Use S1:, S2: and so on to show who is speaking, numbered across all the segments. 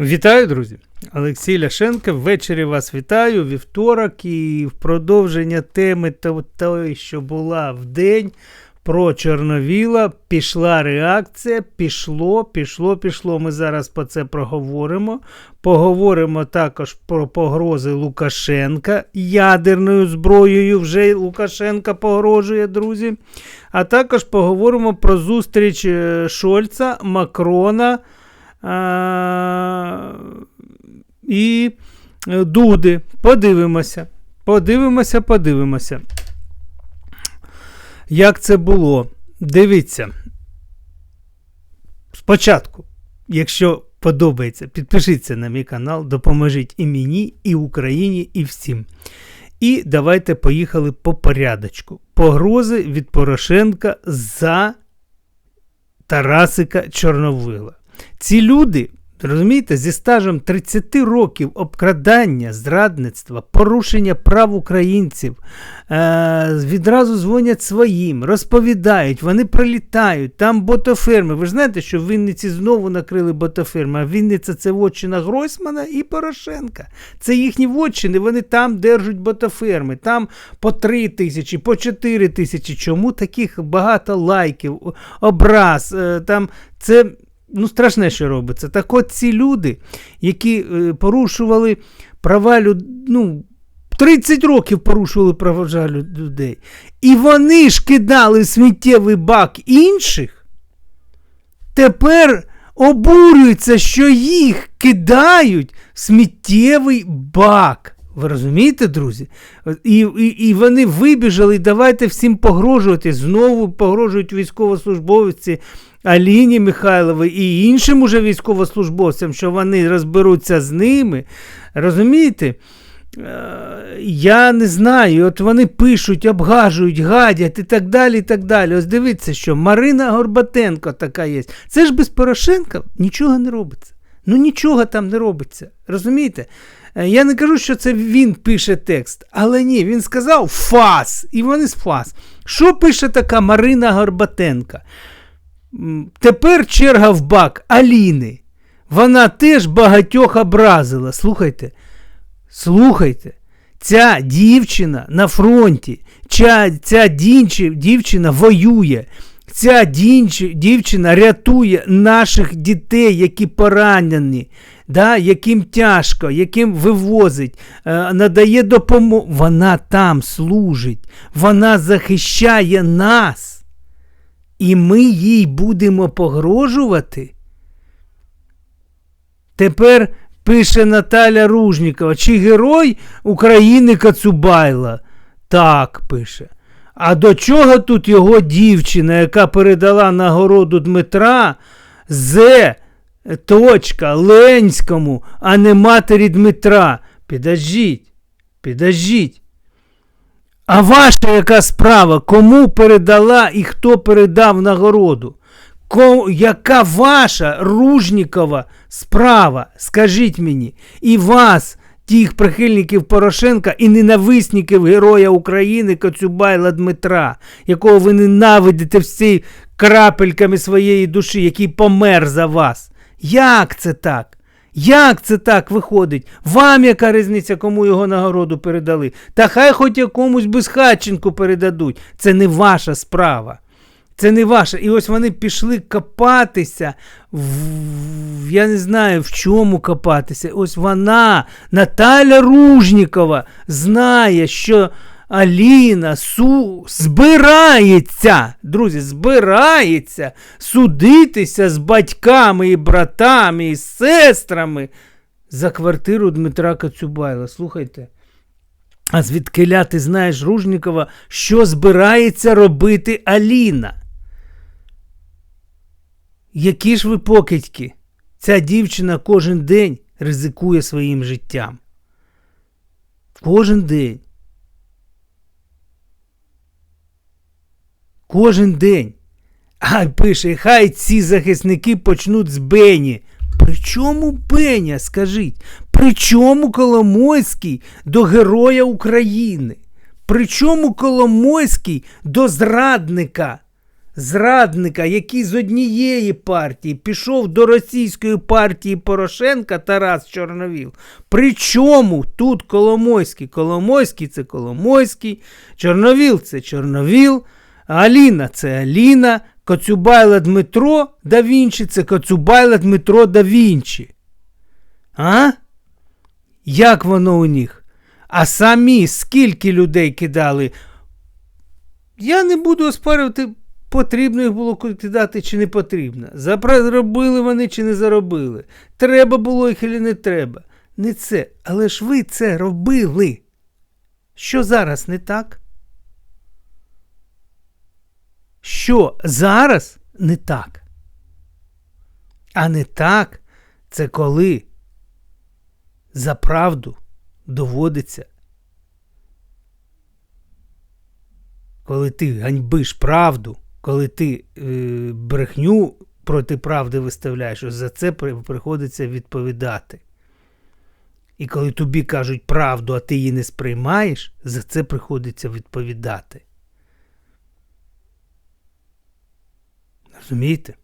S1: Вітаю, друзі! Олексій Ляшенко. Ввечері вас вітаю. Вівторок і в продовження теми тої, що була в день про Чорновіла. Пішла реакція, пішло, пішло, пішло. Ми зараз по це проговоримо. Поговоримо також про погрози Лукашенка. Ядерною зброєю вже Лукашенка погрожує, друзі. А також поговоримо про зустріч е, Шольца, Макрона і е, Дуди. Подивимося. Подивимося, подивимося. Як це було? Дивіться. Спочатку, якщо подобається, підпишіться на мій канал, допоможіть і мені, і Україні, і всім. І давайте поїхали по порядочку. Погрози від Порошенка за Тарасика Чорновила. Ці люди, розумієте, зі стажем 30 років обкрадання, зрадництва, порушення прав українців, е- відразу дзвонять своїм, розповідають, вони прилітають, там ботоферми. Ви ж знаєте, що в Вінниці знову накрили ботоферми, а Вінниця це вотчина Гройсмана і Порошенка. Це їхні вотчини, вони там держать ботоферми, там по 3 тисячі, по 4 тисячі. Чому таких багато лайків, образ? Е- там це ну, страшне, що робиться. Так от ці люди, які е, порушували права людей, ну, 30 років порушували права людей, і вони ж кидали в сміттєвий бак інших, тепер обурюються, що їх кидають в сміттєвий бак. Ви розумієте, друзі? І і, і вони вибіжали, давайте всім погрожувати. Знову погрожують військовослужбовці Аліні Михайловій і іншим уже військовослужбовцям, що вони розберуться з ними. Розумієте? Е, я не знаю, от вони пишуть, обгажують, гадять і так далі. і так далі. Ось дивіться, що Марина Горбатенко така є. Це ж без Порошенка нічого не робиться. Ну нічого там не робиться. Розумієте? Е, я не кажу, що це він пише текст, але ні, він сказав фас. І вони з фас. Що пише така Марина Горбатенка? Тепер черга в бак Аліни. Вона теж багатьох образила. Слухайте, слухайте, ця дівчина на фронті, ця, ця дівчина воює. Ця дівчина рятує наших дітей, які поранені, да, яким тяжко, яким вивозить, е, надає допомогу. Вона там служить, вона захищає нас і ми їй будемо погрожувати? Тепер пише Наталя Ружнікова, чи герой України Кацубайла? Так пише. А до чого тут його дівчина, яка передала нагороду Дмитра З. Точка Ленському, а не матері Дмитра? Підождіть, підождіть. А ваша яка справа? Кому передала і хто передав нагороду? Ко, яка ваша Ружнікова справа? Скажіть мені, і вас, тих прихильників Порошенка і ненависників Героя України Коцюбайла Дмитра, якого ви ненавидите всі крапельками своєї душі, який помер за вас? Як це так? Як це так виходить? Вам яка різниця, кому його нагороду передали? Та хай хоч якомусь безхатченку передадуть. Це не ваша справа. Це не ваша. І ось вони пішли копатися. в, Я не знаю, в чому копатися. Ось вона, Наталя Ружнікова, знає, що Аліна су збирається, друзі, збирається судитися з батьками і братами і сестрами за квартиру Дмитра Кацюбайла. Слухайте. А звідкиля ти знаєш Ружнікова, що збирається робити Аліна? Які ж ви покидьки? Ця дівчина кожен день ризикує своїм життям. Кожен день. Кожен день. А пише, хай ці захисники почнуть з Бені. При чому Беня, скажіть? При чому Коломойський до Героя України? При чому Коломойський до зрадника? Зрадника, який з однієї партії пішов до російської партії Порошенка Тарас Чорновіл. Причому тут Коломойський. Коломойський це Коломойський, Чорновіл це Чорновіл, Аліна це Аліна, Коцюбайла Дмитро да Вінчі це Коцюбайла Дмитро да Вінчі. А? Як воно у них? А самі скільки людей кидали? Я не буду оспарювати, потрібно їх було кидати чи не потрібно. Заробили вони чи не заробили. Треба було їх чи не треба. Не це. Але ж ви це робили. Що зараз не так? Що зараз не так? А не так це коли за правду доводиться. Коли ти ганьбиш правду, коли ти е, брехню проти правди виставляєш, ось за це приходиться відповідати. І коли тобі кажуть правду, а ти її не сприймаєш, за це приходиться відповідати. Розумієте?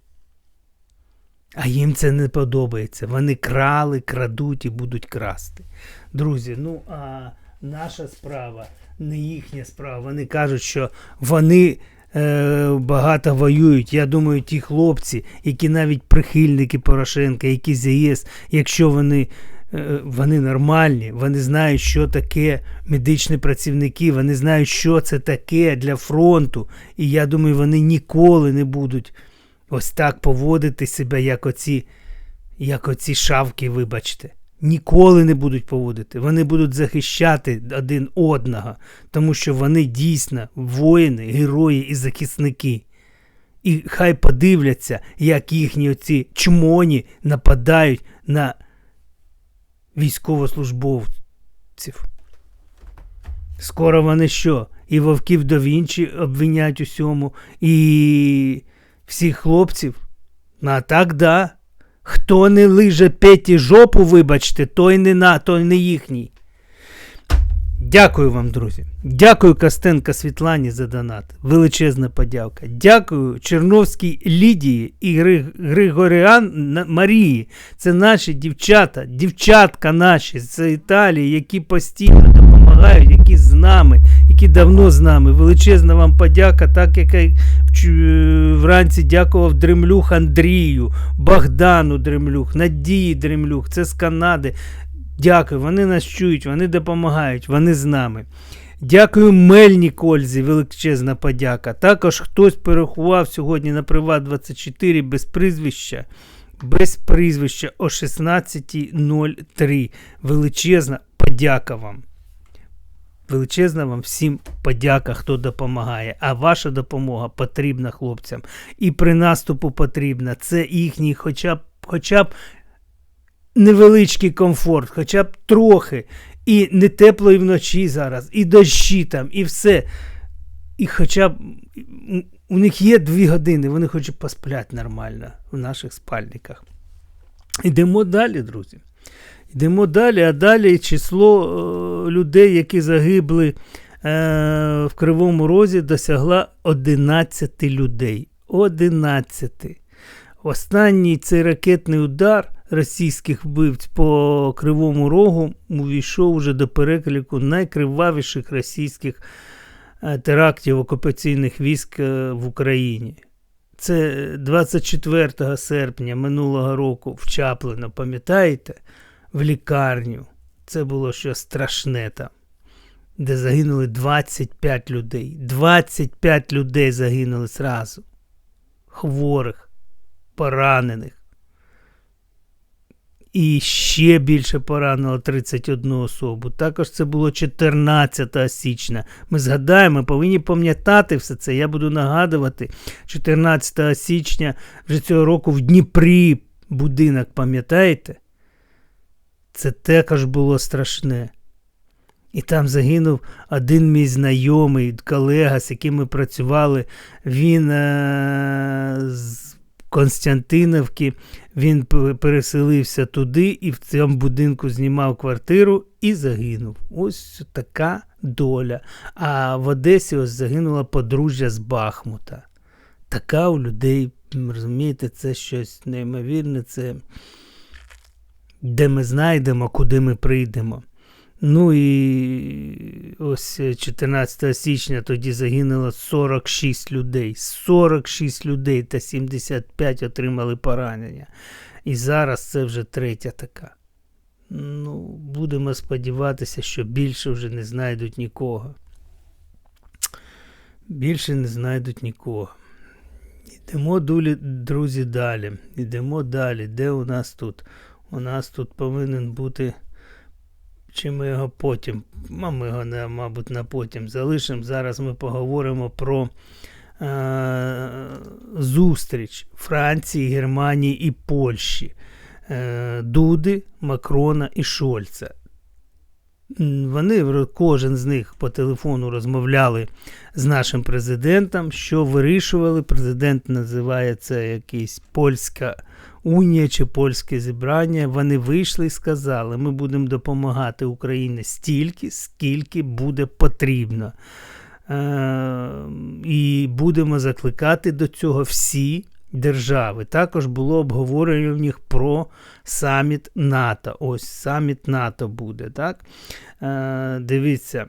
S1: А їм це не подобається. Вони крали, крадуть і будуть красти. Друзі, ну а наша справа не їхня справа. Вони кажуть, що вони е, багато воюють. Я думаю, ті хлопці, які навіть прихильники Порошенка, які з ЄС, якщо вони. е, Вони нормальні, вони знають, що таке медичні працівники, вони знають, що це таке для фронту. І я думаю, вони ніколи не будуть ось так поводити себе, як оці, як оці шавки, вибачте. Ніколи не будуть поводити. Вони будуть захищати один одного, тому що вони дійсно воїни, герої і захисники. І хай подивляться, як їхні оці чмоні нападають на військовослужбовців. Скоро вони що? І вовків до Вінчі обвинять усьому, і всіх хлопців. Ну, а так да. Хто не лиже Петі жопу, вибачте, той не на, той не їхній. Дякую вам, друзі. Дякую Костенка Світлані за донат. Величезна подяка. Дякую Черновській Лідії і Гри- Григоріан Марії. Це наші дівчата, дівчатка наші з Італії, які постійно допомагають, які з нами, які давно з нами. Величезна вам подяка, так як я вранці дякував Дремлюх Андрію, Богдану Дремлюх, Надії Дремлюх. Це з Канади. Дякую, вони нас чують, вони допомагають, вони з нами. Дякую Мельні Кользі, величезна подяка. Також хтось перерахував сьогодні на Приват 24 без прізвища. Без прізвища о 16.03. Величезна подяка вам. Величезна вам всім подяка, хто допомагає. А ваша допомога потрібна хлопцям. І при наступу потрібна. Це їхній хоча б, хоча б невеличкий комфорт, хоча б трохи. І не тепло і вночі зараз, і дощі там, і все. І хоча б у них є дві години, вони хочуть поспляти нормально в наших спальниках. Йдемо далі, друзі. Йдемо далі, а далі число е, людей, які загибли е, в Кривому Розі, досягла 11 людей. 11. Останній цей ракетний удар російських вбивць по Кривому Рогу увійшов вже до переклику найкривавіших російських е, терактів окупаційних військ в Україні. Це 24 серпня минулого року в Чаплино, пам'ятаєте? В лікарню. Це було щось страшне там, де загинули 25 людей. 25 людей загинули зразу. Хворих, поранених. І ще більше поранило 31 особу. Також це було 14 січня. Ми згадаємо, ми повинні пам'ятати все це. Я буду нагадувати, 14 січня вже цього року в Дніпрі будинок, пам'ятаєте? Це також було страшне. І там загинув один мій знайомий, колега, з яким ми працювали. Він е- з Константиновки, він переселився туди і в цьому будинку знімав квартиру і загинув. Ось така доля. А в Одесі ось загинула подружжя з Бахмута. така у людей, розумієте, це щось неймовірне, це де ми знайдемо, куди ми прийдемо. Ну і ось 14 січня тоді загинуло 46 людей. 46 людей та 75 отримали поранення. І зараз це вже третя така. Ну, Будемо сподіватися, що більше вже не знайдуть нікого. Більше не знайдуть нікого. Йдемо, друзі, далі. Йдемо далі. Де у нас тут? У нас тут повинен бути. Чи ми його потім, а ми його, мабуть, на потім залишимо. Зараз ми поговоримо про е, зустріч Франції, Германії і Польщі, е, Дуди, Макрона і Шольца. Вони кожен з них по телефону розмовляли з нашим президентом, що вирішували. Президент називає це якийсь польська унія чи польське зібрання. Вони вийшли і сказали, ми будемо допомагати Україні стільки, скільки буде потрібно. Е, І будемо закликати до цього всі держави. Також було обговорення в них про саміт НАТО. Ось саміт НАТО буде. так? Е, Дивіться.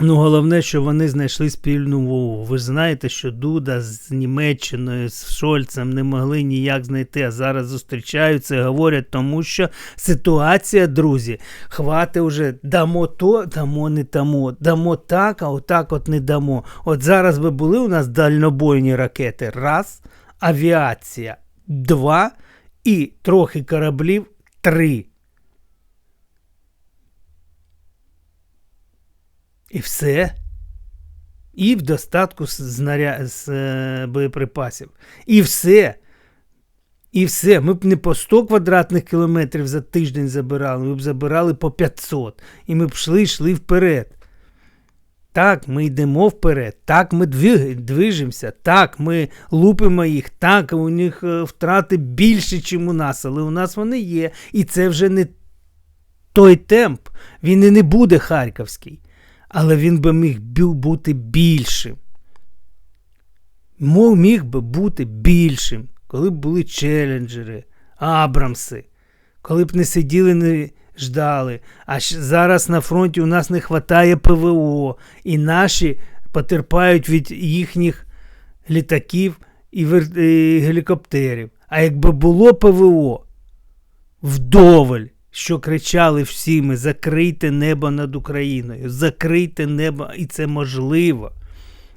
S1: Ну, головне, що вони знайшли спільну мову. Ви знаєте, що Дуда з Німеччиною, з Шольцем не могли ніяк знайти, а зараз зустрічаються і говорять, тому що ситуація, друзі, хвати вже дамо то, дамо не дамо. Дамо так, а отак от не дамо. От зараз би були у нас дальнобойні ракети. Раз, авіація, два і трохи кораблів три. І все. І в достатку знаря... з е, боєприпасів. І все. І все. Ми б не по 100 квадратних кілометрів за тиждень забирали, ми б забирали по 500. І ми б йшли йшли вперед. Так, ми йдемо вперед, так, ми движемося, так, ми лупимо їх, так, у них е, втрати більше, ніж у нас, але у нас вони є. І це вже не той темп, він і не буде харківський але він би міг бути більшим. Мов міг би бути більшим, коли б були челенджери, Абрамси, коли б не сиділи, не ждали. А зараз на фронті у нас не вистачає ПВО, і наші потерпають від їхніх літаків і, гелікоптерів. А якби було ПВО вдоволь що кричали всі ми: закрийте небо над Україною, закрийте небо, і це можливо.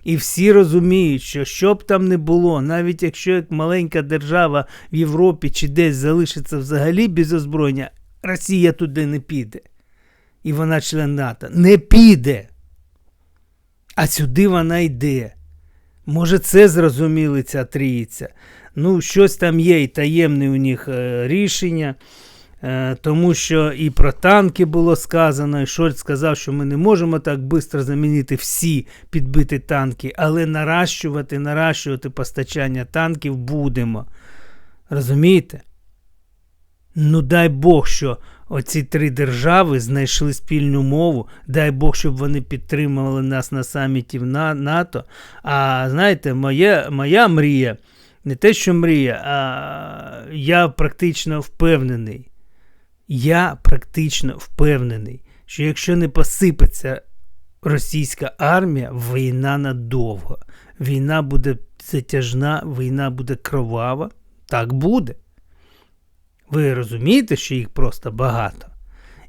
S1: І всі розуміють, що що б там не було, навіть якщо як маленька держава в Європі чи десь залишиться взагалі без озброєння, Росія туди не піде. І вона член НАТО. Не піде. А сюди вона йде. Може, це зрозуміли ця трійця. Ну, щось там є і таємне у них е, рішення. Е, тому що і про танки було сказано, і Шольц сказав, що ми не можемо так швидко замінити всі підбиті танки, але наращувати, наращувати постачання танків будемо. Розумієте? Ну, дай Бог, що оці три держави знайшли спільну мову. Дай Бог, щоб вони підтримували нас на саміті в НАТО. А знаєте, моя, моя мрія, не те, що мрія, а я практично впевнений. Я практично впевнений, що якщо не посипеться російська армія, війна надовго. Війна буде затяжна, війна буде кровава. Так буде. Ви розумієте, що їх просто багато.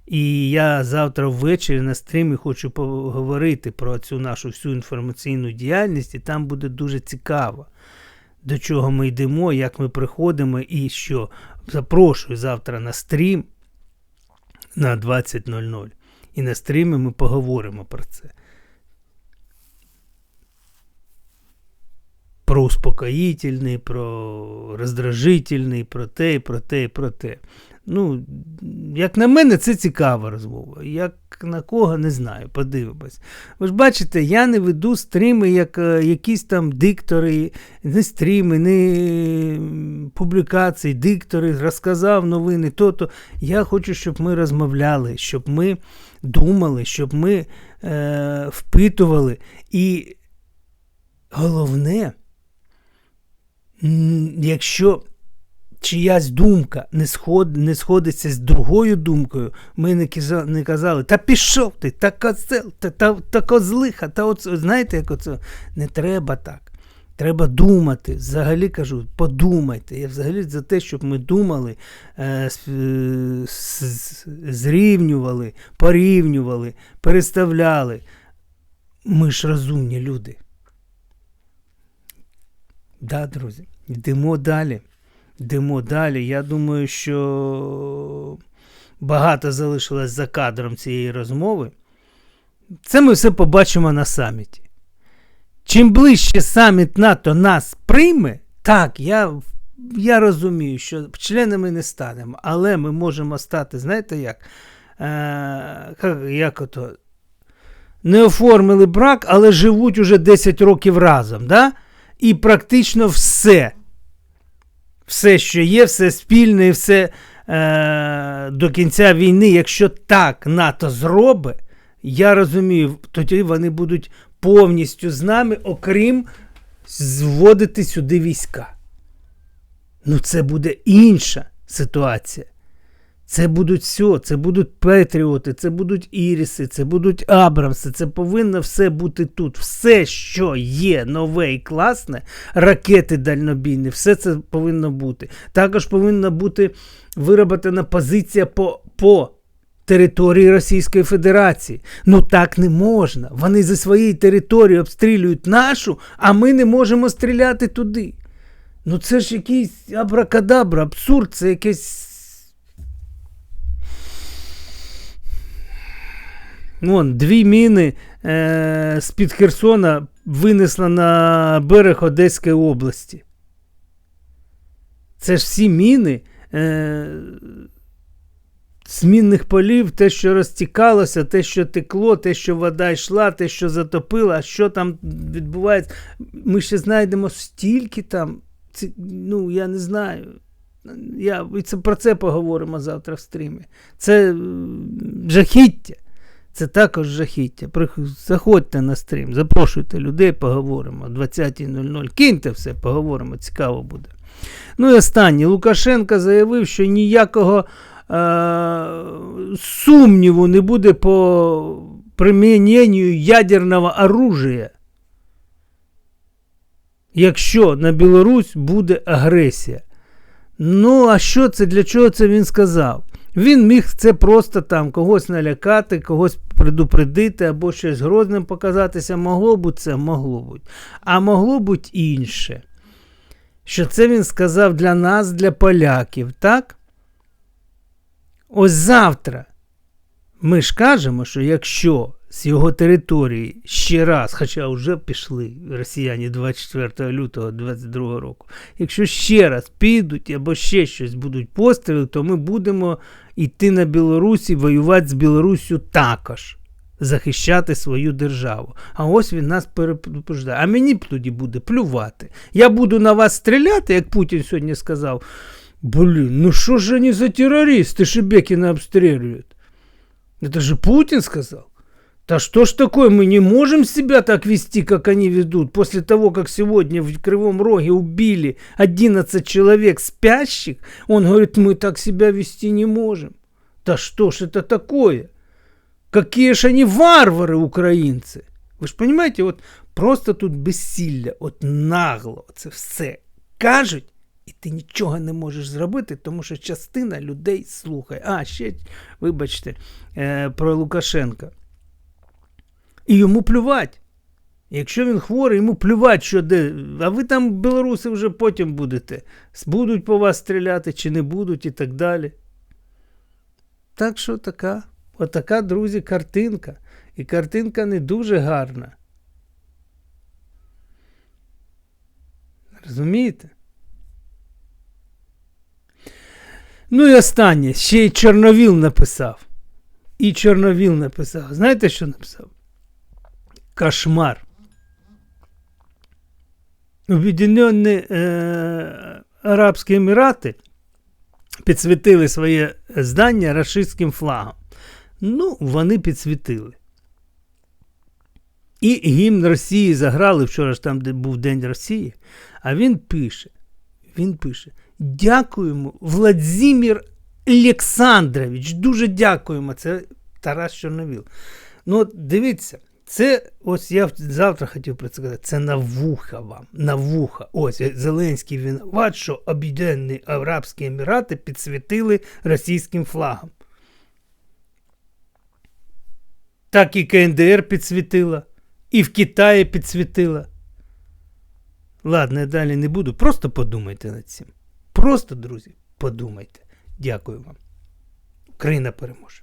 S1: І я завтра ввечері на стрімі хочу поговорити про цю нашу всю інформаційну діяльність, і там буде дуже цікаво, до чого ми йдемо, як ми приходимо, і що запрошую завтра на стрім на 20.00. І на стрімі ми поговоримо про це. Про успокоїтельний, про роздражительний, про те, про те, про те. Ну, як на мене, це цікава розмова. Як на кого, не знаю, подивимось. Ви ж бачите, я не веду стріми, як е, якісь там диктори, не стріми, не публікації, диктори, розказав новини. то-то. Я хочу, щоб ми розмовляли, щоб ми думали, щоб ми е, впитували. І головне, якщо чиясь думка не, сход, не сходиться з другою думкою, ми не, киза- не казали, та пішов ти, та козел, та, та, та козлиха, та оце, знаєте, як оце? Не треба так. Треба думати. Взагалі кажу, подумайте. Я взагалі за те, щоб ми думали, е, е, зрівнювали, порівнювали, переставляли. Ми ж розумні люди. Да, друзі, йдемо далі. Йдемо далі. Я думаю, що багато залишилось за кадром цієї розмови. Це ми все побачимо на саміті. Чим ближче саміт НАТО нас прийме, так, я, я розумію, що членами не станемо, але ми можемо стати, знаєте як? Е, як- ото? Не оформили брак, але живуть уже 10 років разом. Да? І практично все. Все, що є, все спільне, і все е, до кінця війни, якщо так НАТО зробить, я розумію, тоді вони будуть повністю з нами, окрім зводити сюди війська. Ну, це буде інша ситуація. Це будуть все, це будуть Петріоти, це будуть Іріси, це будуть Абрамси, це повинно все бути тут. Все, що є нове і класне, ракети дальнобійні, все це повинно бути. Також повинна бути вироблена позиція по, по території Російської Федерації. Ну так не можна. Вони зі своєї території обстрілюють нашу, а ми не можемо стріляти туди. Ну це ж якийсь абракадабра, абсурд, це якесь. Вон, дві міни е, з-під Херсона винесла на берег Одеської області. Це ж всі міни е, з полів, те, що розтікалося, те, що текло, те, що вода йшла, те, що затопила, а що там відбувається. Ми ще знайдемо стільки там. Ці, ну, я не знаю. Я, це, про це поговоримо завтра в стрімі. Це жахіття. Це також жахіття. Заходьте на стрім, запрошуйте людей, поговоримо. О 20.00. Киньте все, поговоримо, цікаво буде. Ну і останнє. Лукашенко заявив, що ніякого е- сумніву не буде по приміненню ядерного оружия. Якщо на Білорусь буде агресія. Ну, а що це? Для чого це він сказав? Він міг це просто там когось налякати, когось предупредити або щось грозним показатися. Могло бути це, могло бути. А могло бути інше. Що це він сказав для нас, для поляків, так? Ось завтра ми ж кажемо, що якщо з його території ще раз, хоча вже пішли росіяни 24 лютого 22 року, якщо ще раз підуть або ще щось будуть постріли, то ми будемо йти на Білорусі, воювати з Білоруссю також, захищати свою державу. А ось він нас перепуждає. А мені б тоді буде плювати. Я буду на вас стріляти, як Путін сьогодні сказав. Блин, ну что же они за террористы Шебекина обстреливают? Это же Путин сказал. Да что ж такое, мы не можем себя так вести, как они ведут, после того, как сегодня в Кривом Роге убили 11 человек спящих, он говорит, мы так себя вести не можем. Да что ж это такое? Какие ж они варвары, украинцы. Ви ж розумієте, от просто тут безсилля, от нагло це все кажуть, і ти нічого не можеш зробити, тому що частина людей слухає. А, ще, вибачте, е, про Лукашенка. І йому плювать. Якщо він хворий, йому плювать, що де. А ви там, білоруси, вже потім будете. Будуть по вас стріляти чи не будуть і так далі. Так що така, отака, друзі, картинка. І картинка не дуже гарна. Розумієте? Ну і останнє. Ще й Чорновіл написав. І Чорновіл написав. Знаєте, що написав? Кошмар. Об'єднані е, Арабські Емірати підсвітили своє здання рашистським флагом. Ну, вони підсвітили. І гімн Росії заграли вчора ж там, де був День Росії. А він пише: Він пише: Дякуємо, Владимир Олександрович. Дуже дякуємо. Це Тарас Чорновіл. Ну, от дивіться, це ось я завтра хотів про це сказати. Це на вуха вам. На вуха. Ось Зеленський винуват, що Об'єднані Арабські Емірати підсвітили російським флагом. Так і КНДР підсвітила, і в Китаї підсвітила. Ладно, я далі не буду. Просто подумайте над цим. Просто, друзі, подумайте. Дякую вам. Україна переможе.